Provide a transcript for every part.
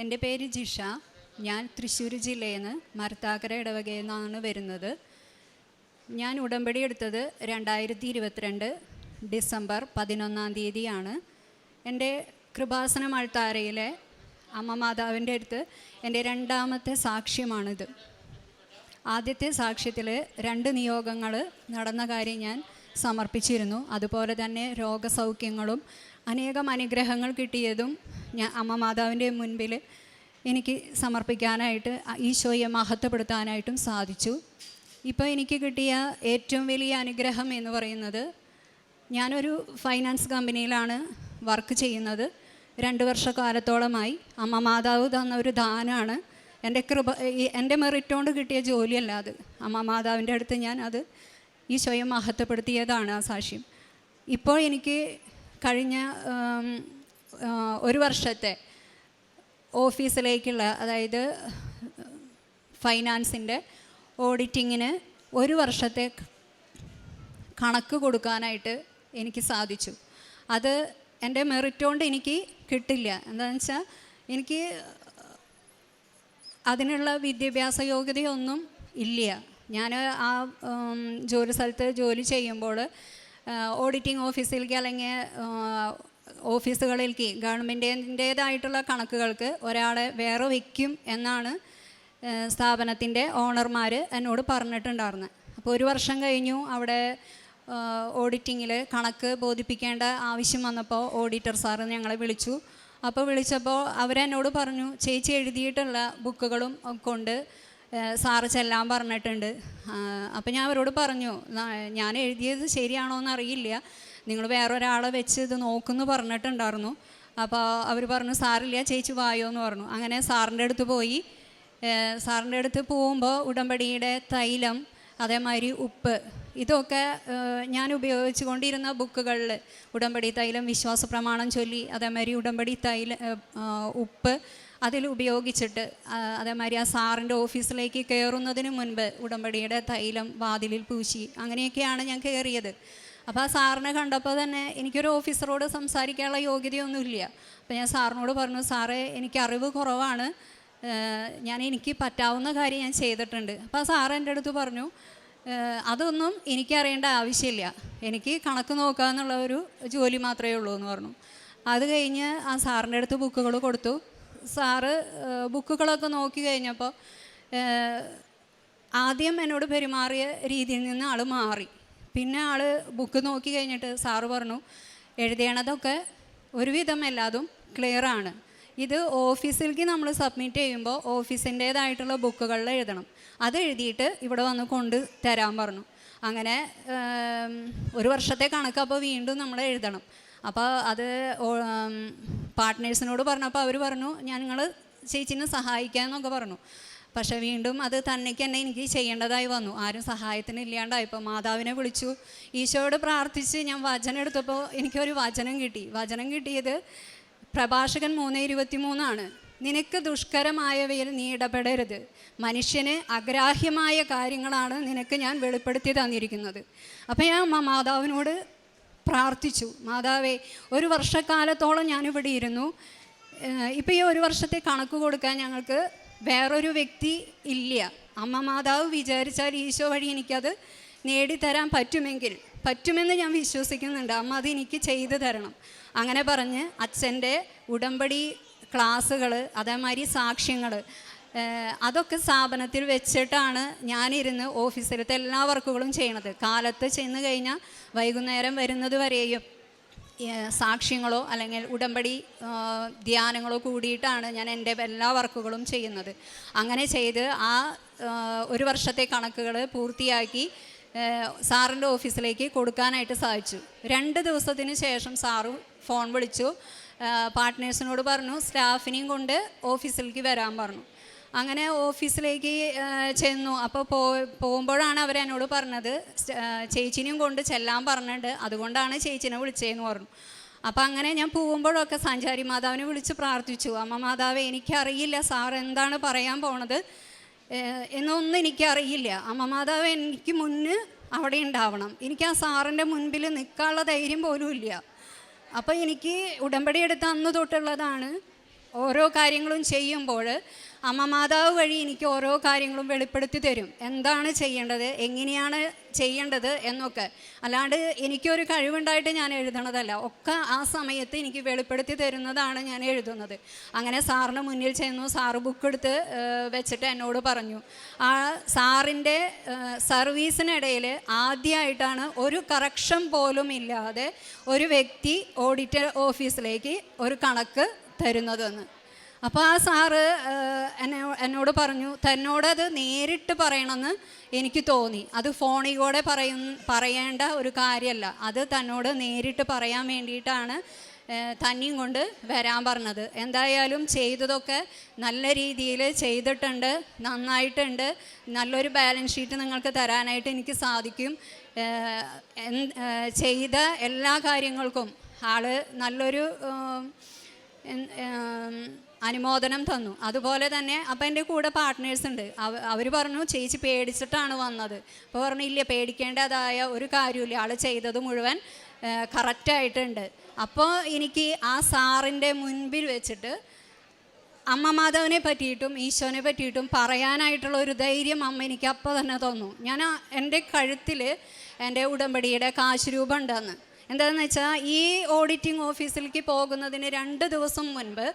എന്റെ പേര് ജിഷ. ഞാൻ തൃശ്ശൂർ ജില്ലയിൽ നിന്ന് മർത്താക്കര ഇടവകയിൽ നിന്നാണ് വരുന്നത്. ഞാൻ ഉടമ്പടി എടുത്തത് രണ്ടായിരത്തി ഇരുപത്തിരണ്ട് ഡിസംബർ പതിനൊന്നാം തീയതിയാണ്. എന്റെ കൃപാസന മൾത്താരയിലെ അമ്മ മാതാവിന്റെ അടുത്ത് എന്റെ രണ്ടാമത്തെ സാക്ഷ്യമാണിത്. ആദ്യത്തെ സാക്ഷ്യത്തിൽ രണ്ട് നിയോഗങ്ങൾ നടന്ന കാര്യം ഞാൻ സമർപ്പിച്ചിരുന്നു. അതുപോലെ തന്നെ രോഗസൗഖ്യങ്ങളും അനേകം അനുഗ്രഹങ്ങൾ കിട്ടിയതും ഞാൻ അമ്മ മാതാവിന്റെ മുൻപിൽ എനിക്ക് സമർപ്പിക്കാനായിട്ട് ഈശോയെ മഹത്വപ്പെടുത്താനായിട്ടും സാധിച്ചു. ഇപ്പോൾ എനിക്ക് കിട്ടിയ ഏറ്റവും വലിയ അനുഗ്രഹം എന്ന് പറയുന്നത് ഞാനൊരു ഫൈനാൻസ് കമ്പനിയിലാണ് വർക്ക് ചെയ്യുന്നത്. രണ്ട് വർഷക്കാലത്തോളമായി അമ്മ മാതാവ് തന്ന ഒരു ദാനമാണ് എന്റെ കൃപ എന്റെ മെറിറ്റോണ്ട് കിട്ടിയ ജോലിയല്ല അത്. അമ്മ മാതാവിന്റെ അടുത്ത് ഞാൻ അത് ഈ സ്വയം മഹത്വപ്പെടുത്തിയതാണ് ആ സാക്ഷ്യം. ഇപ്പോൾ എനിക്ക് കഴിഞ്ഞ ഒരു വർഷത്തെ ഓഫീസിലേക്കുള്ള അതായത് ഫൈനാൻസിന്റെ ഓഡിറ്റിങ്ങിന് ഒരു വർഷത്തെ കണക്ക് കൊടുക്കാനായിട്ട് എനിക്ക് സാധിച്ചു. അത് എന്റെ മെറിറ്റ് കൊണ്ട് എനിക്ക് കിട്ടില്ല. എന്താണെന്ന് വെച്ചാൽ എനിക്ക് അതിനുള്ള വിദ്യാഭ്യാസ യോഗ്യതയൊന്നും ഇല്ല. ഞാൻ ആ ജോലി സ്ഥലത്ത് ജോലി ചെയ്യുമ്പോൾ ഓഡിറ്റിംഗ് ഓഫീസിലേക്ക് അല്ലെങ്കിൽ ഓഫീസുകളിലേക്ക് ഗവൺമെന്റിന്റേതായിട്ടുള്ള കണക്കുകൾക്ക് ഒരാളെ വേറെ വയ്ക്കും എന്നാണ് സ്ഥാപനത്തിന്റെ ഓണർമാർ എന്നോട് പറഞ്ഞിട്ടുണ്ടായിരുന്നത് അപ്പോൾ ഒരു വർഷം കഴിഞ്ഞു അവിടെ ഓഡിറ്റിങ്ങിൽ കണക്ക് ബോധിപ്പിക്കേണ്ട ആവശ്യം വന്നപ്പോൾ ഓഡിറ്റർ സാറ് ഞങ്ങളെ വിളിച്ചു. അപ്പോൾ വിളിച്ചപ്പോൾ അവരെന്നോട് പറഞ്ഞു ചേച്ചി എഴുതിയിട്ടുള്ള ബുക്കുകളും കൊണ്ട് സാറ് ചെല്ലാൻ പറഞ്ഞിട്ടുണ്ട്. അപ്പോൾ ഞാൻ അവരോട് പറഞ്ഞു ഞാൻ എഴുതിയത് ശരിയാണോ എന്ന് നിങ്ങൾ ഒരാളെ വെച്ച് ഇത് നോക്കുമെന്ന് പറഞ്ഞിട്ടുണ്ടായിരുന്നു. അപ്പോൾ അവർ പറഞ്ഞു സാറില്ല ചേച്ചി വായോ എന്ന് പറഞ്ഞു. അങ്ങനെ സാറിന്റെ അടുത്ത് പോയി. സാറിന്റെ അടുത്ത് പോകുമ്പോൾ ഉടമ്പടിയുടെ തൈലം അതേമാതിരി ഉപ്പ് ഇതൊക്കെ ഞാൻ ഉപയോഗിച്ചു കൊണ്ടിരുന്ന ബുക്കുകളിൽ ഉടമ്പടി തൈലം വിശ്വാസ പ്രമാണം ചൊല്ലി അതേമാതിരി ഉടമ്പടി തൈല ഉപ്പ് അതിൽ ഉപയോഗിച്ചിട്ട് അതേമാതിരി ആ സാറിന്റെ ഓഫീസിലേക്ക് കയറുന്നതിന് മുൻപ് ഉടമ്പടിയുടെ തൈലം വാതിലിൽ പൂശി അങ്ങനെയൊക്കെയാണ് ഞാൻ കയറിയത്. അപ്പോൾ ആ സാറിനെ കണ്ടപ്പോൾ തന്നെ എനിക്കൊരു ഓഫീസറോട് സംസാരിക്കാനുള്ള യോഗ്യതയൊന്നുമില്ല. അപ്പോൾ ഞാൻ സാറിനോട് പറഞ്ഞു സാറേ എനിക്ക് അറിവ് കുറവാണ്. ഞാൻ എനിക്ക് പറ്റാവുന്ന കാര്യം ഞാൻ ചെയ്തിട്ടുണ്ട്. അപ്പോൾ ആ സാറ് എന്റെ അടുത്ത് പറഞ്ഞു അതൊന്നും എനിക്കറിയേണ്ട ആവശ്യമില്ല. എനിക്ക് കണക്ക് നോക്കുക എന്നുള്ള ഒരു ജോലി മാത്രമേ ഉള്ളൂ എന്ന് പറഞ്ഞു. അത് കഴിഞ്ഞ് ആ സാറിന്റെ അടുത്ത് ബുക്കുകൾ കൊടുത്തു. സാറ് ബുക്കുകളൊക്കെ നോക്കി കഴിഞ്ഞപ്പോൾ ആദ്യം എന്നോട് പെരുമാറിയ രീതിയിൽ നിന്ന് ആൾ മാറി. പിന്നെ ആൾ ബുക്ക് നോക്കി കഴിഞ്ഞിട്ട് സാറ് പറഞ്ഞു എഴുതണതൊക്കെ ഒരുവിധം എല്ലാതും ക്ലിയർ ആണ്. ഇത് ഓഫീസിലേക്ക് നമ്മൾ സബ്മിറ്റ് ചെയ്യുമ്പോൾ ഓഫീസിന്റേതായിട്ടുള്ള ബുക്കുകളിൽ എഴുതണം. അത് എഴുതിയിട്ട് ഇവിടെ വന്ന് കൊണ്ട് തരാൻ പറഞ്ഞു. അങ്ങനെ ഒരു വർഷത്തെ കണക്ക് അപ്പോൾ വീണ്ടും നമ്മൾ എഴുതണം. അപ്പോൾ അത് പാർട്ട്നേഴ്സിനോട് പറഞ്ഞപ്പോൾ അവർ പറഞ്ഞു ഞാൻ നിങ്ങൾ ചേച്ചിനെ സഹായിക്കാമെന്നൊക്കെ പറഞ്ഞു. പക്ഷെ വീണ്ടും അത് തന്നേക്ക് തന്നെ എനിക്ക് ചെയ്യേണ്ടതായി വന്നു. ആരും സഹായത്തിന് ഇല്ലാണ്ടായപ്പോൾ മാതാവിനെ വിളിച്ചു. ഈശോയോട് പ്രാർത്ഥിച്ച് ഞാൻ വചനം എടുത്തപ്പോൾ എനിക്കൊരു വചനം കിട്ടി. വചനം കിട്ടിയത് പ്രഭാഷകൻ മൂന്ന് ഇരുപത്തി മൂന്നാണ് നിനക്ക് ദുഷ്കരമായവയിൽ നീ ഇടപെടരുത്. മനുഷ്യന് അഗ്രാഹ്യമായ കാര്യങ്ങളാണ് നിനക്ക് ഞാൻ വെളിപ്പെടുത്തി തന്നിരിക്കുന്നത്. അപ്പം ഞാൻ മാതാവിനോട് പ്രാർത്ഥിച്ചു. മാതാവേ ഒരു വർഷക്കാലത്തോളം ഞാനിവിടെ ഇരുന്നു. ഇപ്പോൾ ഈ ഒരു വർഷത്തെ കണക്ക് കൊടുക്കാൻ ഞങ്ങൾക്ക് വേറൊരു വ്യക്തി ഇല്ല. അമ്മ മാതാവ് വിചാരിച്ചാൽ ഈശോ വഴി എനിക്കത് നേടിത്തരാൻ പറ്റുമെങ്കിൽ പറ്റുമെന്ന് ഞാൻ വിശ്വസിക്കുന്നുണ്ട്. അമ്മ അത് എനിക്ക് ചെയ്തു തരണം. അങ്ങനെ പറഞ്ഞ് അച്ഛന്റെ ഉടമ്പടി ക്ലാസ്സുകൾ അതേമാതിരി സാക്ഷ്യങ്ങൾ അതൊക്കെ സ്ഥാപനത്തിൽ വെച്ചിട്ടാണ് ഞാനിരുന്ന് ഓഫീസിലത്തെ എല്ലാ വർക്കുകളും ചെയ്യണത്. കാലത്ത് ചെന്ന് കഴിഞ്ഞാൽ വൈകുന്നേരം വരുന്നത് വരെയും സാക്ഷ്യങ്ങളോ അല്ലെങ്കിൽ ഉടമ്പടി ധ്യാനങ്ങളോ കൂടിയിട്ടാണ് ഞാൻ എന്റെ എല്ലാ വർക്കുകളും ചെയ്യുന്നത്. അങ്ങനെ ചെയ്ത് ആ ഒരു വർഷത്തെ കണക്കുകൾ പൂർത്തിയാക്കി സാറിന്റെ ഓഫീസിലേക്ക് കൊടുക്കാനായിട്ട് സാധിച്ചു. രണ്ട് ദിവസത്തിന് ശേഷം സാറ് ഫോൺ വിളിച്ചു പാർട്ട്നേഴ്സിനോട് പറഞ്ഞു സ്റ്റാഫിനെയും കൊണ്ട് ഓഫീസിലേക്ക് വരാൻ പറഞ്ഞു. അങ്ങനെ ഓഫീസിലേക്ക് ചെന്നു. അപ്പോൾ പോ പോകുമ്പോഴാണ് അവർ എന്നോട് പറഞ്ഞത് ചേച്ചിനെയും കൊണ്ട് ചെല്ലാൻ പറഞ്ഞിട്ടുണ്ട്. അതുകൊണ്ടാണ് ചേച്ചിനെ വിളിച്ചതെന്ന് പറഞ്ഞു. അപ്പം അങ്ങനെ ഞാൻ പോകുമ്പോഴൊക്കെ സഞ്ചാരി മാതാവിനെ വിളിച്ച് പ്രാർത്ഥിച്ചു. അമ്മ മാതാവ് എനിക്കറിയില്ല സാർ എന്താണ് പറയാൻ പോണത്. എന്നൊന്നും എനിക്കറിയില്ല. അമ്മ മാതാവ് എനിക്ക് മുന്ന് അവിടെ ഉണ്ടാവണം. എനിക്ക് ആ സാറിന്റെ മുൻപിൽ നിൽക്കാനുള്ള ധൈര്യം പോലും ഇല്ല. അപ്പോൾ എനിക്ക് ഉടമ്പടി എടുത്ത അന്ന് തൊട്ടുള്ളതാണ്. ഓരോ കാര്യങ്ങളും ചെയ്യുമ്പോൾ അമ്മ മാതാവ് വഴി എനിക്ക് ഓരോ കാര്യങ്ങളും വെളിപ്പെടുത്തി തരും. എന്താണ് ചെയ്യേണ്ടത്? എങ്ങനെയാണ് ചെയ്യേണ്ടത് എന്നൊക്കെ. അല്ലാണ്ട് എനിക്കൊരു കഴിവുണ്ടായിട്ട് ഞാൻ എഴുതണതല്ല. ഒക്കെ ആ സമയത്ത് എനിക്ക് വെളിപ്പെടുത്തി തരുന്നതാണ് ഞാൻ എഴുതുന്നത്. അങ്ങനെ സാറിന് മുന്നിൽ ചെന്നു സാറ് ബുക്ക് എടുത്ത് വെച്ചിട്ട് എന്നോട് പറഞ്ഞു. ആ സാറിന്റെ സർവീസിനിടയിൽ ആദ്യമായിട്ടാണ് ഒരു കറക്ഷൻ പോലും ഇല്ലാതെ ഒരു വ്യക്തി ഓഡിറ്റർ ഓഫീസിലേക്ക് ഒരു കണക്ക് തരുന്നതെന്ന്. അപ്പോൾ ആ സാറ് എന്നെ എന്നോട് പറഞ്ഞു തന്നോടത് നേരിട്ട് പറയണമെന്ന് എനിക്ക് തോന്നി. അത് ഫോണിൽ കൂടെ പറയും പറയേണ്ട ഒരു കാര്യമല്ല അത് തന്നോട് നേരിട്ട് പറയാൻ വേണ്ടിയിട്ടാണ് തന്നെയും കൊണ്ട് വരാൻ പറഞ്ഞത്. എന്തായാലും ചെയ്തതൊക്കെ നല്ല രീതിയിൽ ചെയ്തിട്ടുണ്ട് നന്നായിട്ടുണ്ട്. നല്ലൊരു ബാലൻസ് ഷീറ്റ് നിങ്ങൾക്ക് തരാനായിട്ട് എനിക്ക് സാധിക്കും. ചെയ്ത എല്ലാ കാര്യങ്ങൾക്കും ആൾ നല്ലൊരു അനുമോദനം തന്നു. അതുപോലെ തന്നെ അപ്പം എന്റെ കൂടെ പാർട്ട്നേഴ്സ് ഉണ്ട്. അവർ പറഞ്ഞു ചേച്ചി പേടിച്ചിട്ടാണ് വന്നത്. അപ്പോൾ പറഞ്ഞു ഇല്ല പേടിക്കേണ്ടതായ ഒരു കാര്യമില്ല. ആൾ ചെയ്തത് മുഴുവൻ കറക്റ്റായിട്ടുണ്ട് അപ്പോൾ എനിക്ക് ആ സാറിന്റെ മുൻപിൽ വെച്ചിട്ട് അമ്മ മാധവനെ പറ്റിയിട്ടും ഈശോനെ പറ്റിയിട്ടും പറയാനായിട്ടുള്ള ഒരു ധൈര്യം അമ്മ എനിക്ക് അപ്പോൾ തന്നെ തന്നു. ഞാൻ എന്റെ കഴുത്തിൽ എന്റെ ഉടമ്പടിയുടെ കാശ് രൂപം ഉണ്ടെന്ന്. എന്താണെന്ന് വെച്ചാൽ ഈ ഓഡിറ്റിംഗ് ഓഫീസിലേക്ക് പോകുന്നതിന് രണ്ട് ദിവസം മുൻപ്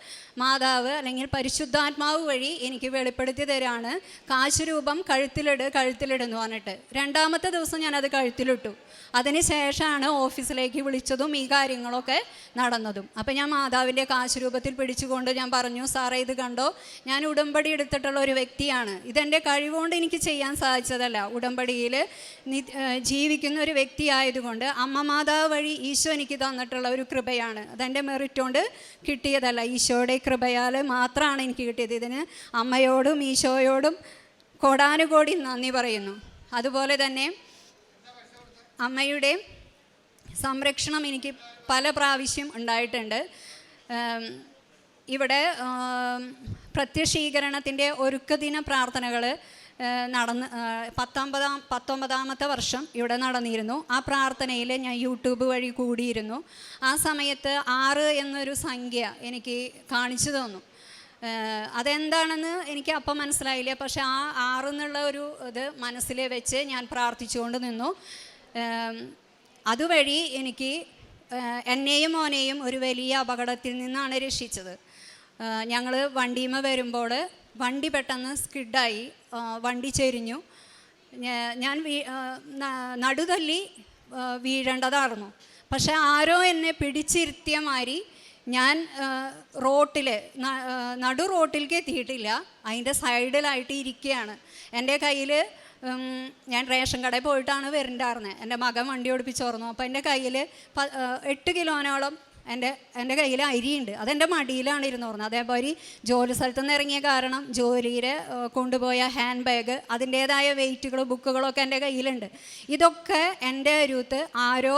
മാതാവ് അല്ലെങ്കിൽ പരിശുദ്ധാത്മാവ് വഴി എനിക്ക് വെളിപ്പെടുത്തി തരാണ്. കാശ് രൂപം കഴുത്തിലിട് കഴുത്തിലിടുന്നു പറഞ്ഞിട്ട്. രണ്ടാമത്തെ ദിവസം ഞാനത് കഴുത്തിലിട്ടു. അതിന് ശേഷമാണ് ഓഫീസിലേക്ക് വിളിച്ചതും ഈ കാര്യങ്ങളൊക്കെ നടന്നതും. അപ്പം ഞാൻ മാതാവിന്റെ കാശുരൂപത്തിൽ പിടിച്ചുകൊണ്ട് ഞാൻ പറഞ്ഞു സാറേ ഇത് കണ്ടോ? ഞാൻ ഉടമ്പടി എടുത്തിട്ടുള്ള ഒരു വ്യക്തിയാണ്. ഇതെന്റെ കഴിവുകൊണ്ട് എനിക്ക് ചെയ്യാൻ സാധിച്ചതല്ല. ഉടമ്പടിയിൽ ജീവിക്കുന്ന ഒരു വ്യക്തിയായതുകൊണ്ട് അമ്മ മാതാവ് വഴി ഈശോ എനിക്ക് തന്നിട്ടുള്ള ഒരു കൃപയാണ്. അതെന്റെ മെറിറ്റ് കൊണ്ട് കിട്ടിയതല്ല. ഈശോയുടെ കൃപയാൽ മാത്രമാണ് എനിക്ക് കിട്ടിയത്. ഇതിന് അമ്മയോടും ഈശോയോടും കോടാനുകോടി നന്ദി പറയുന്നു. അതുപോലെ തന്നെ അമ്മയുടെ സംരക്ഷണം എനിക്ക് പല പ്രാവശ്യം ഉണ്ടായിട്ടുണ്ട്. ഇവിടെ പ്രത്യക്ഷീകരണത്തിന്റെ ഒരുക്കദിന പ്രാർത്ഥനകൾ നടന്ന് പത്തൊമ്പതാം പത്തൊമ്പതാമത്തെ വർഷം ഇവിടെ നടന്നിരുന്നു. ആ പ്രാർത്ഥനയിൽ ഞാൻ യൂട്യൂബ് വഴി കൂടിയിരുന്നു. ആ സമയത്ത് ആറ് എന്നൊരു സംഖ്യ എനിക്ക് കാണിച്ചു തന്നു. അതെന്താണെന്ന് എനിക്ക് അപ്പം മനസ്സിലായില്ല. പക്ഷെ ആ ആറ് എന്നുള്ള ഒരു ഇത് മനസ്സിൽ വെച്ച് ഞാൻ പ്രാർത്ഥിച്ചുകൊണ്ട് നിന്നു. അതുവഴി എനിക്ക് എന്നെയും മോനെയും ഒരു വലിയ അപകടത്തിൽ നിന്നാണ് രക്ഷിച്ചത്. ഞങ്ങൾ വണ്ടിയുമ വരുമ്പോൾ വണ്ടി പെട്ടെന്ന് സ്കിഡായി വണ്ടി ചെരിഞ്ഞു. ഞാൻ വീ നടുതല്ലി വീഴേണ്ടതായിരുന്നു. പക്ഷെ ആരോ എന്നെ പിടിച്ചിരുത്തിയ മാതിരി ഞാൻ റോട്ടിൽ നടു റോട്ടിലേക്ക് എത്തിയിട്ടില്ല. അതിന്റെ സൈഡിലായിട്ട് ഇരിക്കുകയാണ്. എന്റെ കയ്യിൽ ഞാൻ റേഷൻ കടയിൽ പോയിട്ടാണ് വരണ്ടായിരുന്നത് എന്റെ മകൻ വണ്ടി ഓടിപ്പിച്ചോർന്നു അപ്പോൾ എന്റെ കയ്യിൽ എട്ട് കിലോനോളം എന്റെ എന്റെ കയ്യിൽ അരിയുണ്ട്. അതെന്റെ മടിയിലാണ് ഇരുന്ന് പറഞ്ഞത് അതേപോലെ ജോലി സ്ഥലത്ത് നിന്ന് ഇറങ്ങിയ കാരണം ജോലിയിൽ കൊണ്ടുപോയ ഹാൻഡ് ബാഗ് അതിന്റേതായ വെയിറ്റുകളും ബുക്കുകളൊക്കെ എന്റെ കയ്യിലുണ്ട്. ഇതൊക്കെ എന്റെ അരുത്ത് ആരോ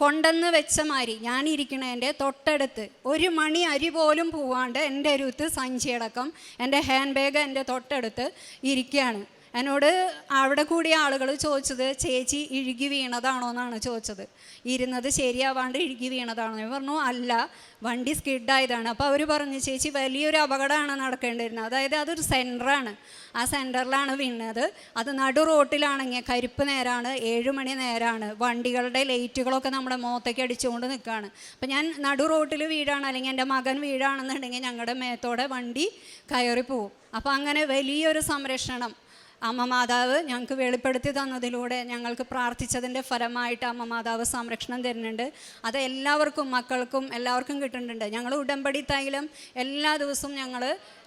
കൊണ്ടെന്ന് വെച്ച മാതിരി ഞാൻ ഇരിക്കണതിന്റെ തൊട്ടടുത്ത് ഒരു മണി അരി പോലും പോവാണ്ട് എന്റെ അരുത്ത് സഞ്ചിയടക്കം എന്റെ ഹാൻഡ് ബാഗ് എന്റെ തൊട്ടടുത്ത് ഇരിക്കുകയാണ്. എന്നോട് അവിടെ കൂടിയ ആളുകൾ ചോദിച്ചത് ചേച്ചി ഇഴുകി വീണതാണോ? എന്നാണ് ചോദിച്ചത്. ഇരുന്നത് ശരിയാവാണ്ട് ഇഴുകി വീണതാണോ? ഞാൻ പറഞ്ഞു അല്ല വണ്ടി സ്കിഡായതാണ്. അപ്പോൾ അവർ പറഞ്ഞു ചേച്ചി വലിയൊരു അപകടമാണ് നടക്കേണ്ടിയിരുന്നത്. അതായത് അതൊരു സെന്ററാണ് ആ സെന്ററിലാണ് വീണത്. അത് നടു റോട്ടിലാണെങ്കിൽ കരിപ്പ് നേരാണ് ഏഴ് മണി നേരാണ്. വണ്ടികളുടെ ലൈറ്റുകളൊക്കെ നമ്മുടെ മുഖത്തേക്ക് അടിച്ചുകൊണ്ട് നിൽക്കുകയാണ് അപ്പം ഞാൻ നടു റോട്ടിൽ വീഴാണ് അല്ലെങ്കിൽ എന്റെ മകൻ വീഴാണെന്നുണ്ടെങ്കിൽ ഞങ്ങളുടെ മേത്തോടെ വണ്ടി കയറി പോവും അപ്പോൾ അങ്ങനെ വലിയൊരു സംരക്ഷണം അമ്മ മാതാവ് ഞങ്ങൾക്ക് വെളിപ്പെടുത്തി തന്നതിലൂടെ ഞങ്ങൾക്ക് പ്രാർത്ഥിച്ചതിന്റെ ഫലമായിട്ട് അമ്മ മാതാവ് സംരക്ഷണം തരുന്നുണ്ട്. അത് എല്ലാവർക്കും മക്കൾക്കും എല്ലാവർക്കും കിട്ടുന്നുണ്ട്. ഞങ്ങൾ ഉടമ്പടി തൈലം എല്ലാ ദിവസവും ഞങ്ങൾ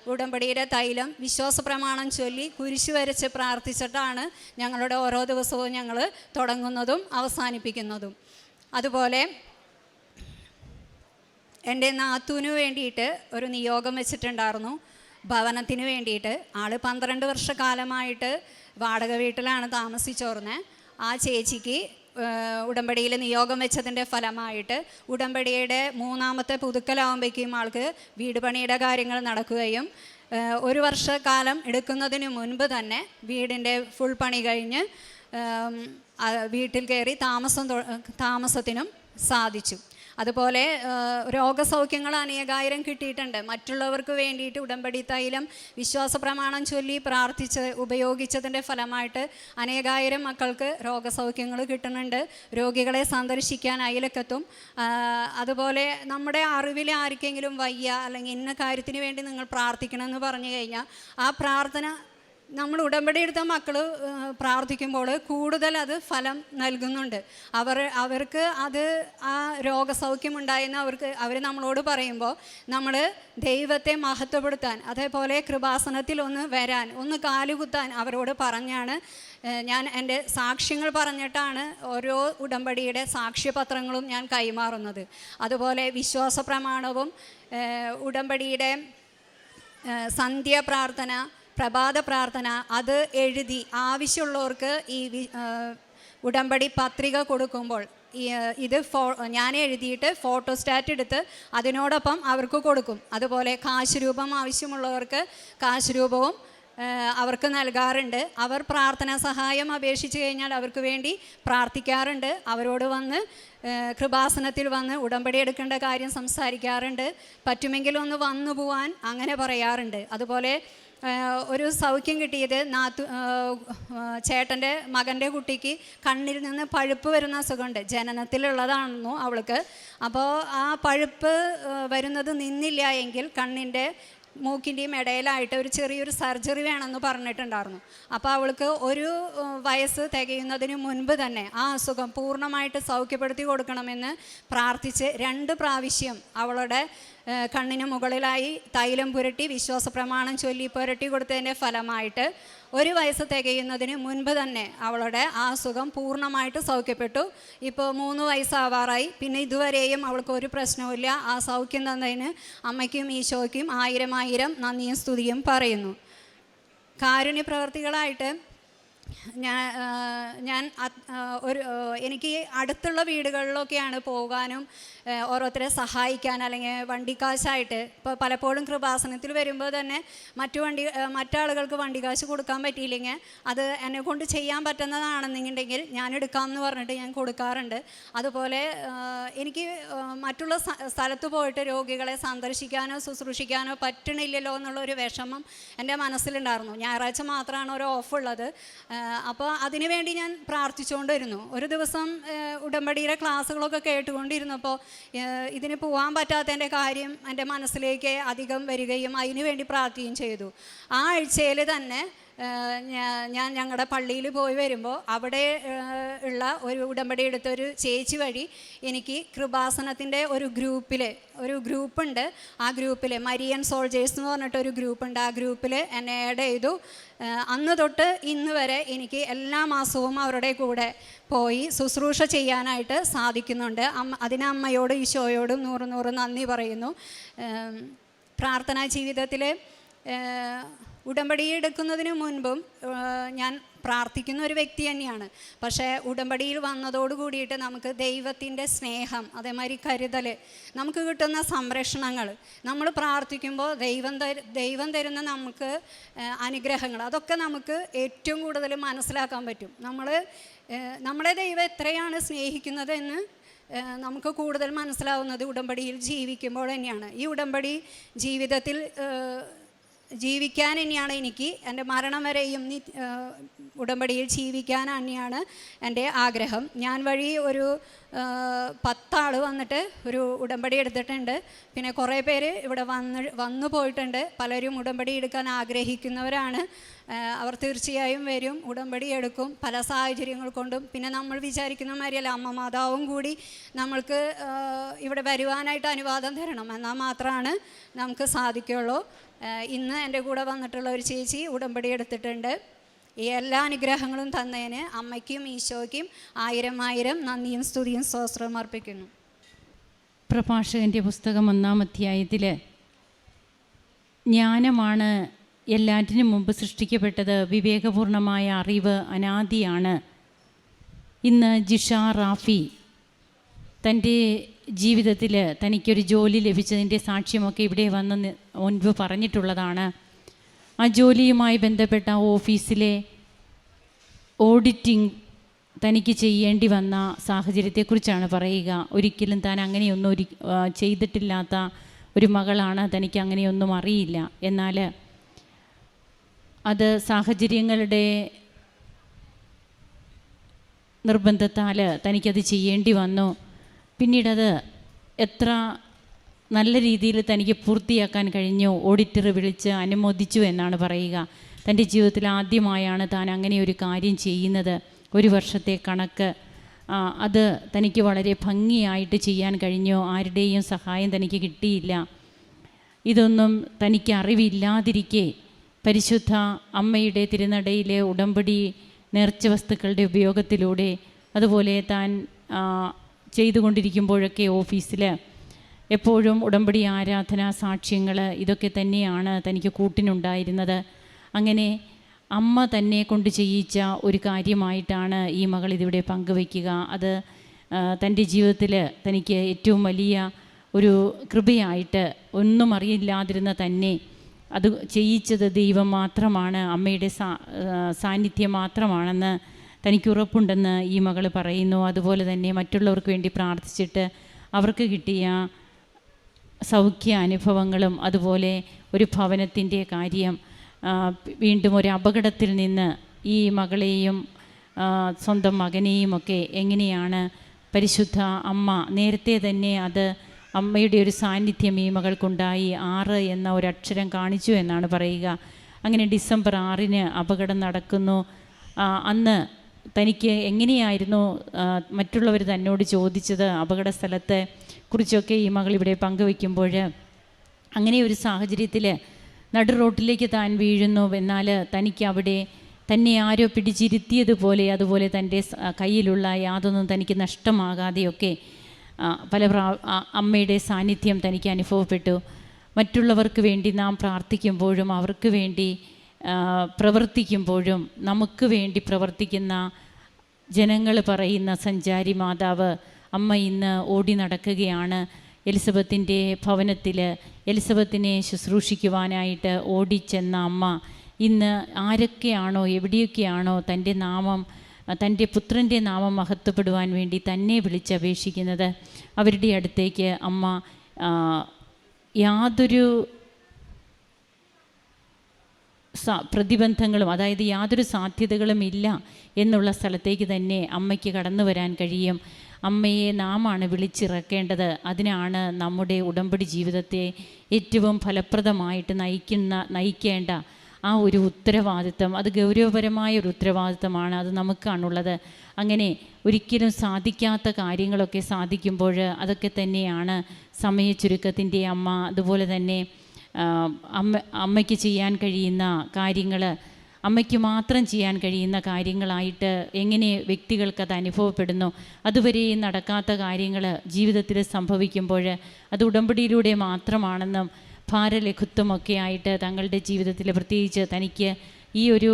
ഉടമ്പടിയുടെ തൈലം വിശ്വാസ പ്രമാണം ചൊല്ലി കുരിശു വരച്ച് പ്രാർത്ഥിച്ചിട്ടാണ് ഞങ്ങളുടെ ഓരോ ദിവസവും ഞങ്ങൾ തുടങ്ങുന്നതും അവസാനിപ്പിക്കുന്നതും. അതുപോലെ എന്റെ നാത്തൂന് വേണ്ടിയിട്ട് ഒരു നിയോഗം വെച്ചിട്ടുണ്ടായിരുന്നു. ഭവനത്തിന് വേണ്ടിയിട്ട് ആൾ പന്ത്രണ്ട് വർഷക്കാലമായിട്ട് വാടക വീട്ടിലാണ് താമസിച്ചോർന്നത് ആ ചേച്ചിക്ക് ഉടമ്പടിയിൽ നിയോഗം വെച്ചതിന്റെ ഫലമായിട്ട് ഉടമ്പടിയുടെ മൂന്നാമത്തെ പുതുക്കലാവുമ്പോഴേക്കും ആൾക്ക് വീട് പണിയുടെ കാര്യങ്ങൾ നടക്കുകയും ഒരു വർഷക്കാലം എടുക്കുന്നതിന് മുൻപ് തന്നെ വീടിന്റെ ഫുൾ പണി കഴിഞ്ഞ് വീട്ടിൽ കയറി താമസം താമസത്തിനും സാധിച്ചു. അതുപോലെ രോഗസൗഖ്യങ്ങൾ അനേകായിരം കിട്ടിയിട്ടുണ്ട്. മറ്റുള്ളവർക്ക് വേണ്ടിയിട്ട് ഉടമ്പടി തൈലം വിശ്വാസ പ്രമാണം ചൊല്ലി പ്രാർത്ഥിച്ച് ഉപയോഗിച്ചതിന്റെ ഫലമായിട്ട് അനേകായിരം മക്കൾക്ക് രോഗസൗഖ്യങ്ങൾ കിട്ടുന്നുണ്ട്. രോഗികളെ സന്ദർശിക്കാൻ അയലക്കെത്തും അതുപോലെ നമ്മുടെ അറിവിൽ ആർക്കെങ്കിലും വയ്യ അല്ലെങ്കിൽ ഇന്ന കാര്യത്തിന് വേണ്ടി നിങ്ങൾ പ്രാർത്ഥിക്കണമെന്ന് പറഞ്ഞു കഴിഞ്ഞാൽ ആ പ്രാർത്ഥന നമ്മൾ ഉടമ്പടി എടുത്ത മക്കൾ പ്രാർത്ഥിക്കുമ്പോൾ കൂടുതൽ അത് ഫലം നൽകുന്നുണ്ട്. അവർ അവർക്ക് അത് ആ രോഗസൗഖ്യം ഉണ്ടായെന്ന് അവർക്ക് അവർ നമ്മളോട് പറയുമ്പോൾ നമ്മൾ ദൈവത്തെ മഹത്വപ്പെടുത്താൻ അതേപോലെ കൃപാസനത്തിൽ ഒന്ന് വരാൻ ഒന്ന് കാലുകുത്താൻ അവരോട് പറഞ്ഞാണ് ഞാൻ എന്റെ സാക്ഷ്യങ്ങൾ പറഞ്ഞിട്ടാണ് ഓരോ ഉടമ്പടിയുടെ സാക്ഷ്യപത്രങ്ങളും ഞാൻ കൈമാറുന്നത്. അതുപോലെ വിശ്വാസ പ്രമാണവും ഉടമ്പടിയുടെ ഏഹ് സന്ധ്യ പ്രാർത്ഥന പ്രഭാത പ്രാർത്ഥന അത് എഴുതി ആവശ്യമുള്ളവർക്ക് ഈ ഉടമ്പടി പത്രിക കൊടുക്കുമ്പോൾ ഇത് ഫോ ഞാൻ എഴുതിയിട്ട് ഫോട്ടോസ്റ്റാറ്റ് എടുത്ത് അതിനോടൊപ്പം അവർക്ക് കൊടുക്കും. അതുപോലെ കാശ് രൂപം ആവശ്യമുള്ളവർക്ക് കാശ് രൂപവും അവർക്ക് നൽകാറുണ്ട്. അവർ പ്രാർത്ഥനാ സഹായം അപേക്ഷിച്ച് കഴിഞ്ഞാൽ അവർക്ക് വേണ്ടി പ്രാർത്ഥിക്കാറുണ്ട്. അവരോട് വന്ന് കൃപാസനത്തിൽ വന്ന് ഉടമ്പടി എടുക്കേണ്ട കാര്യം സംസാരിക്കാറുണ്ട്. പറ്റുമെങ്കിൽ ഒന്ന് വന്നു പോവാൻ അങ്ങനെ പറയാറുണ്ട്. അതുപോലെ ഒരു സൗഖ്യം കിട്ടിയത് നാത്തു ചേട്ടന്റെ മകന്റെ കുട്ടിക്ക് കണ്ണിൽ നിന്ന് പഴുപ്പ് വരുന്ന അസുഖമുണ്ട്. ജനനത്തിലുള്ളതാണെന്നു അവൾക്ക്. അപ്പോൾ ആ പഴുപ്പ് വരുന്നത് നിന്നില്ല എങ്കിൽ കണ്ണിന്റെ മൂക്കിന്റെയും ഇടയിലായിട്ട് ഒരു ചെറിയൊരു സർജറി വേണമെന്ന് പറഞ്ഞിട്ടുണ്ടായിരുന്നു. അപ്പോൾ അവൾക്ക് ഒരു വയസ്സ് തികയുന്നതിന് മുൻപ് തന്നെ ആ അസുഖം പൂർണമായിട്ട് സൗഖ്യപ്പെടുത്തി കൊടുക്കണമെന്ന് പ്രാർത്ഥിച്ച് രണ്ട് പ്രാവശ്യം അവളുടെ കണ്ണിന് മുകളിലായി തൈലം പുരട്ടി വിശ്വാസ പ്രമാണം ചൊല്ലി പുരട്ടി കൊടുത്തതിന്റെ ഫലമായിട്ട് ഒരു വയസ്സ് തികയുന്നതിന് മുൻപ് തന്നെ അവളുടെ ആ അസുഖം പൂർണമായിട്ട് സൗഖ്യപ്പെട്ടു. ഇപ്പോൾ മൂന്ന് വയസ്സാവാറായി. പിന്നെ ഇതുവരെയും അവൾക്ക് ഒരു പ്രശ്നവുമില്ല ആ സൗഖ്യം തന്നതിന് അമ്മയ്ക്കും ഈശോയ്ക്കും ആയിരം ആയിരം നന്ദിയും സ്തുതിയും പറയുന്നു. കാരുണ്യ പ്രവർത്തികളായിട്ട് ഞാൻ ഞാൻ ഒരു എനിക്ക് അടുത്തുള്ള വീടുകളിലൊക്കെയാണ് പോകാനും ഓരോരുത്തരെ സഹായിക്കാൻ അല്ലെങ്കിൽ വണ്ടിക്കാശായിട്ട് ഇപ്പോൾ പലപ്പോഴും കൃപാസനത്തിൽ വരുമ്പോൾ തന്നെ മറ്റു വണ്ടി മറ്റാളുകൾക്ക് വണ്ടിക്കാശ് കൊടുക്കാൻ പറ്റിയില്ലെങ്കിൽ അത് എന്നെ കൊണ്ട് ചെയ്യാൻ പറ്റുന്നതാണെന്നുണ്ടെങ്കിൽ ഞാൻ എടുക്കാമെന്ന് പറഞ്ഞിട്ട് ഞാൻ കൊടുക്കാറുണ്ട്. അതുപോലെ എനിക്ക് മറ്റുള്ള സ്ഥലത്ത് പോയിട്ട് രോഗികളെ സന്ദർശിക്കാനോ ശുശ്രൂഷിക്കാനോ പറ്റണില്ലല്ലോ എന്നുള്ള ഒരു വിഷമം എന്റെ മനസ്സിലുണ്ടായിരുന്നു. ഞായറാഴ്ച മാത്രമാണ് ഒരു ഓഫുള്ളത്. അപ്പോൾ അതിനുവേണ്ടി ഞാൻ പ്രാർത്ഥിച്ചുകൊണ്ടിരുന്നു. ഒരു ദിവസം ഉടമ്പടിയുടെ ക്ലാസ്സുകളൊക്കെ കേട്ടുകൊണ്ടിരുന്നപ്പോൾ ഇതിന് പോകാൻ പറ്റാത്തതിന്റെ കാര്യം എന്റെ മനസ്സിലേക്ക് അധികം വരികയും അതിനുവേണ്ടി പ്രാർത്ഥിക്കുകയും ചെയ്തു. ആ ആഴ്ചയിൽ തന്നെ ഞാൻ ഞങ്ങളുടെ പള്ളിയിൽ പോയി വരുമ്പോൾ അവിടെ ഉള്ള ഒരു ഉടമ്പടി എടുത്ത ഒരു ചേച്ചി വഴി എനിക്ക് കൃപാസനത്തിന്റെ ഒരു ഗ്രൂപ്പിൽ ഒരു ഗ്രൂപ്പുണ്ട്. ആ ഗ്രൂപ്പിൽ മരിയൻ സോൾജേഴ്സ് എന്ന് പറഞ്ഞിട്ടൊരു ഗ്രൂപ്പുണ്ട്. ആ ഗ്രൂപ്പിൽ എന്നെ ആഡ് ചെയ്തു. അന്ന് തൊട്ട് ഇന്ന് വരെ എനിക്ക് എല്ലാ മാസവും അവരുടെ കൂടെ പോയി ശുശ്രൂഷ ചെയ്യാനായിട്ട് സാധിക്കുന്നുണ്ട്. അതിന് അമ്മയോടും ഈശോയോടും നൂറ് നൂറ് നന്ദി പറയുന്നു. പ്രാർത്ഥനാ ജീവിതത്തിൽ ഉടമ്പടി എടുക്കുന്നതിന് മുൻപും ഞാൻ പ്രാർത്ഥിക്കുന്ന ഒരു വ്യക്തി തന്നെയാണ്. പക്ഷേ ഉടമ്പടിയിൽ വന്നതോട് കൂടിയിട്ട് നമുക്ക് ദൈവത്തിന്റെ സ്നേഹം അതേമാതിരി കരുതൽ നമുക്ക് കിട്ടുന്ന സംരക്ഷണങ്ങൾ നമ്മൾ പ്രാർത്ഥിക്കുമ്പോൾ ദൈവം ദൈവം തരുന്ന നമുക്ക് അനുഗ്രഹങ്ങൾ അതൊക്കെ നമുക്ക് ഏറ്റവും കൂടുതൽ മനസ്സിലാക്കാൻ പറ്റും. നമ്മൾ നമ്മളെ ദൈവം എത്രയാണ് സ്നേഹിക്കുന്നത് എന്ന് നമുക്ക് കൂടുതൽ മനസ്സിലാവുന്നത് ഉടമ്പടിയിൽ ജീവിക്കുമ്പോൾ തന്നെയാണ്. ഈ ഉടമ്പടി ജീവിതത്തിൽ ജീവിക്കാൻ തന്നെയാണ് എനിക്ക്. എന്റെ മരണം വരെയും നി ഉടമ്പടിയിൽ ജീവിക്കാൻ തന്നെയാണ് എന്റെ ആഗ്രഹം. ഞാൻ വഴി ഒരു പത്താൾ വന്നിട്ട് ഒരു ഉടമ്പടി എടുത്തിട്ടുണ്ട്. പിന്നെ കുറേ പേര് ഇവിടെ വന്ന് വന്നു പോയിട്ടുണ്ട്. പലരും ഉടമ്പടി എടുക്കാൻ ആഗ്രഹിക്കുന്നവരാണ്. അവർ തീർച്ചയായും വരും ഉടമ്പടി എടുക്കും പല സാഹചര്യങ്ങൾ കൊണ്ടും. പിന്നെ നമ്മൾ വിചാരിക്കുന്ന മാതിരിയല്ല അമ്മ മാതാവും കൂടി നമ്മൾക്ക് ഇവിടെ വരുവാനായിട്ട് അനുവാദം തരണം. എന്നാൽ മാത്രമാണ് നമുക്ക് സാധിക്കുള്ളൂ. ഇന്ന് എന്റെ കൂടെ വന്നിട്ടുള്ള ഒരു ചേച്ചി ഉടമ്പടി എടുത്തിട്ടുണ്ട്. ഈ എല്ലാ അനുഗ്രഹങ്ങളും തന്നതിന് അമ്മയ്ക്കും ഈശോയ്ക്കും ആയിരം ആയിരം നന്ദിയും സ്തുതിയും സ്തോത്രവും അർപ്പിക്കുന്നു. പ്രഭാഷകന്റെ പുസ്തകം ഒന്നാം അധ്യായത്തിൽ ജ്ഞാനമാണ് എല്ലാറ്റിനും മുമ്പ് സൃഷ്ടിക്കപ്പെട്ടത് വിവേകപൂർണമായ അറിവ് അനാദിയാണ്. ഇന്ന് ജിഷ റാഫി തന്റെ ജീവിതത്തിൽ തനിക്കൊരു ജോലി ലഭിച്ചതിന്റെ സാക്ഷ്യമൊക്കെ ഇവിടെ വന്ന് മുൻപ് പറഞ്ഞിട്ടുള്ളതാണ്. ആ ജോലിയുമായി ബന്ധപ്പെട്ട ഓഫീസിലെ ഓഡിറ്റിംഗ് തനിക്ക് ചെയ്യേണ്ടി വന്ന സാഹചര്യത്തെക്കുറിച്ചാണ് പറയുക. ഒരിക്കലും താൻ അങ്ങനെയൊന്നും ഒരു ചെയ്തിട്ടില്ലാത്ത ഒരു മകളാണ് തനിക്ക് അങ്ങനെയൊന്നും അറിയില്ല. എന്നാൽ അത് സാഹചര്യങ്ങളുടെ നിർബന്ധത്താൽ തനിക്കത് ചെയ്യേണ്ടി വന്നു. പിന്നീടത് എത്ര നല്ല രീതിയിൽ തനിക്ക് പൂർത്തിയാക്കാൻ കഴിഞ്ഞു. ഓഡിറ്റർ വിളിച്ച് അനുമോദിച്ചു എന്നാണ് പറയുക. തന്റെ ജീവിതത്തിൽ ആദ്യമായാണ് താൻ അങ്ങനെ ഒരു കാര്യം ചെയ്യുന്നത്. ഒരു വർഷത്തെ കണക്ക്. അത് തനിക്ക് വളരെ ഭംഗിയായിട്ട് ചെയ്യാൻ കഴിഞ്ഞു. ആരുടെയും സഹായം തനിക്ക് കിട്ടിയില്ല. ഇതൊന്നും തനിക്ക് അറിവില്ലാതിരിക്കെ പരിശുദ്ധ അമ്മയുടെ തിരുനടയിലെ ഉടമ്പടി നേർച്ച വസ്തുക്കളുടെ ഉപയോഗത്തിലൂടെ അതുപോലെ താൻ ചെയ്തുകൊണ്ടിരിക്കുമ്പോഴൊക്കെ ഓഫീസിൽ എപ്പോഴും ഉടമ്പടി ആരാധന സാക്ഷ്യങ്ങൾ ഇതൊക്കെ തന്നെയാണ് തനിക്ക് കൂട്ടിനുണ്ടായിരുന്നത്. അങ്ങനെ അമ്മ തന്നെ കൊണ്ട് ചെയ്യിച്ച ഒരു കാര്യമായിട്ടാണ് ഈ മകൾ ഇതിവിടെ പങ്കുവയ്ക്കുക. അത് തന്റെ ജീവിതത്തിൽ തനിക്ക് ഏറ്റവും വലിയ ഒരു കൃപയായിട്ട് ഒന്നും അറിയില്ലാതിരുന്ന തന്നെ അത് ചെയ്യിച്ചത് ദൈവം മാത്രമാണ് അമ്മയുടെ സാന്നിധ്യം മാത്രമാണെന്ന് തനിക്ക് ഉറപ്പുണ്ടെന്ന് ഈ മകൾ പറയുന്നു. അതുപോലെ തന്നെ മറ്റുള്ളവർക്ക് വേണ്ടി പ്രാർത്ഥിച്ചിട്ട് അവർക്ക് കിട്ടിയ സൗഖ്യ അനുഭവങ്ങളും അതുപോലെ ഒരു ഭവനത്തിന്റെ കാര്യം വീണ്ടും ഒരു അപകടത്തിൽ നിന്ന് ഈ മകളെയും സ്വന്തം മകനെയും ഒക്കെ എങ്ങനെയാണ് പരിശുദ്ധ അമ്മ നേരത്തെ തന്നെ അത് അമ്മയുടെ ഒരു സാന്നിധ്യം ഈ മകൾക്കുണ്ടായി ആറ് എന്ന അക്ഷരം കാണിച്ചു എന്നാണ് പറയുക. അങ്ങനെ ഡിസംബർ ആറിന് അപകടം നടക്കുന്നു. അന്ന് തനിക്ക് എങ്ങനെയായിരുന്നു മറ്റുള്ളവർ തന്നോട് ചോദിച്ചത് അപകട സ്ഥലത്തെ കുറിച്ചൊക്കെ ഈ മകൾ ഇവിടെ പങ്കുവെക്കുമ്പോൾ അങ്ങനെ ഒരു സാഹചര്യത്തിൽ നടു റോട്ടിലേക്ക് താൻ വീഴുന്നു. എന്നാൽ തനിക്ക് അവിടെ തന്നെ ആരോ പിടിച്ചിരുത്തിയതുപോലെ അതുപോലെ തന്റെ കയ്യിലുള്ള യാതൊന്നും തനിക്ക് നഷ്ടമാകാതെയൊക്കെ പല പ്രാ അമ്മയുടെ സാന്നിധ്യം തനിക്ക് അനുഭവപ്പെട്ടു. മറ്റുള്ളവർക്ക് വേണ്ടി നാം പ്രാർത്ഥിക്കുമ്പോഴും അവർക്ക് വേണ്ടി പ്രവർത്തിക്കുമ്പോഴും നമുക്ക് വേണ്ടി പ്രവർത്തിക്കുന്ന ജനങ്ങൾ പറയുന്ന സഞ്ചാരി മാതാവ് അമ്മ ഇന്ന് ഓടി നടക്കുകയാണ്. എലിസബത്തിന്റെ ഭവനത്തിൽ എലിസബത്തിനെ ശുശ്രൂഷിക്കുവാനായിട്ട് ഓടിച്ചെന്ന അമ്മ ഇന്ന് ആരൊക്കെയാണോ എവിടെയൊക്കെയാണോ തന്റെ നാമം തന്റെ പുത്രന്റെ നാമം മഹത്വപ്പെടുവാൻ വേണ്ടി തന്നെ വിളിച്ചപേക്ഷിക്കുന്നത്. അവരുടെ അടുത്തേക്ക് അമ്മ യാതൊരു പ്രതിബന്ധങ്ങളും അതായത് യാതൊരു സാധ്യതകളും ഇല്ല എന്നുള്ള സ്ഥലത്തേക്ക് തന്നെ അമ്മയ്ക്ക് കടന്നു വരാൻ കഴിയും. അമ്മയെ നാമാണ് വിളിച്ചിറക്കേണ്ടത്. അതിനാണ് നമ്മുടെ ഉടമ്പടി ജീവിതത്തെ ഏറ്റവും ഫലപ്രദമായിട്ട് നയിക്കുന്ന നയിക്കേണ്ട ആ ഒരു ഉത്തരവാദിത്തം അത് ഗൗരവപരമായ ഒരു ഉത്തരവാദിത്തമാണ് അത് നമുക്കാണുള്ളത്. അങ്ങനെ ഒരിക്കലും സാധിക്കാത്ത കാര്യങ്ങളൊക്കെ സാധിക്കുമ്പോൾ അതൊക്കെ തന്നെയാണ് സമയ ചുരുക്കത്തിന്റെ അമ്മ. അതുപോലെ തന്നെ അമ്മ അമ്മയ്ക്ക് ചെയ്യാൻ കഴിയുന്ന കാര്യങ്ങൾ അമ്മയ്ക്ക് മാത്രം ചെയ്യാൻ കഴിയുന്ന കാര്യങ്ങളായിട്ട് എങ്ങനെ വ്യക്തികൾക്ക് അത് അനുഭവപ്പെടുന്നു അതുവരെയും നടക്കാത്ത കാര്യങ്ങൾ ജീവിതത്തിൽ സംഭവിക്കുമ്പോൾ അത് ഉടമ്പടിയിലൂടെ മാത്രമാണെന്നും ഭാരലഘുത്വമൊക്കെ ആയിട്ട് തങ്ങളുടെ ജീവിതത്തിൽ പ്രത്യേകിച്ച് തനിക്ക് ഈ ഒരു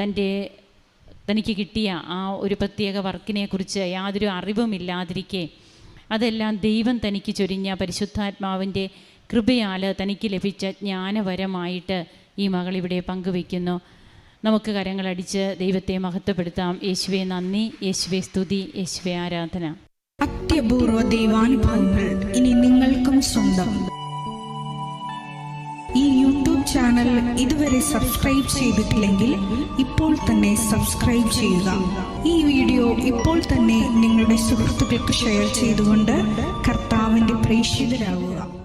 തന്റെ തനിക്ക് കിട്ടിയ ആ ഒരു പ്രത്യേക വർക്കിനെ കുറിച്ച് യാതൊരു അറിവുമില്ലാതിരിക്കെ അതെല്ലാം ദൈവം തനിക്ക് ചൊരിഞ്ഞ പരിശുദ്ധാത്മാവിന്റെ കൃപയാൽ തനിക്ക് ലഭിച്ച ജ്ഞാനപരമായിട്ട് ഈ മകൾ ഇവിടെ പങ്കുവയ്ക്കുന്നു. നമുക്ക് കരങ്ങളടിച്ച് ദൈവത്തെ മഹത്വപ്പെടുത്താം. യേശുവെ നന്ദി. യേശുവെ സ്തുതി. യേശുവെ ആരാധന. അത്യപൂർവ ദൈവാനുഭവങ്ങൾ ഇനി നിങ്ങൾക്കും സ്വന്തം. ഈ യൂട്യൂബ് ചാനൽ ഇതുവരെ സബ്സ്ക്രൈബ് ചെയ്തിട്ടില്ലെങ്കിൽ ഇപ്പോൾ തന്നെ സബ്സ്ക്രൈബ് ചെയ്യുക. ഈ വീഡിയോ ഇപ്പോൾ തന്നെ നിങ്ങളുടെ സുഹൃത്തുക്കൾക്ക് ഷെയർ ചെയ്തുകൊണ്ട് കർത്താവിന്റെ പ്രേക്ഷിതരാകുക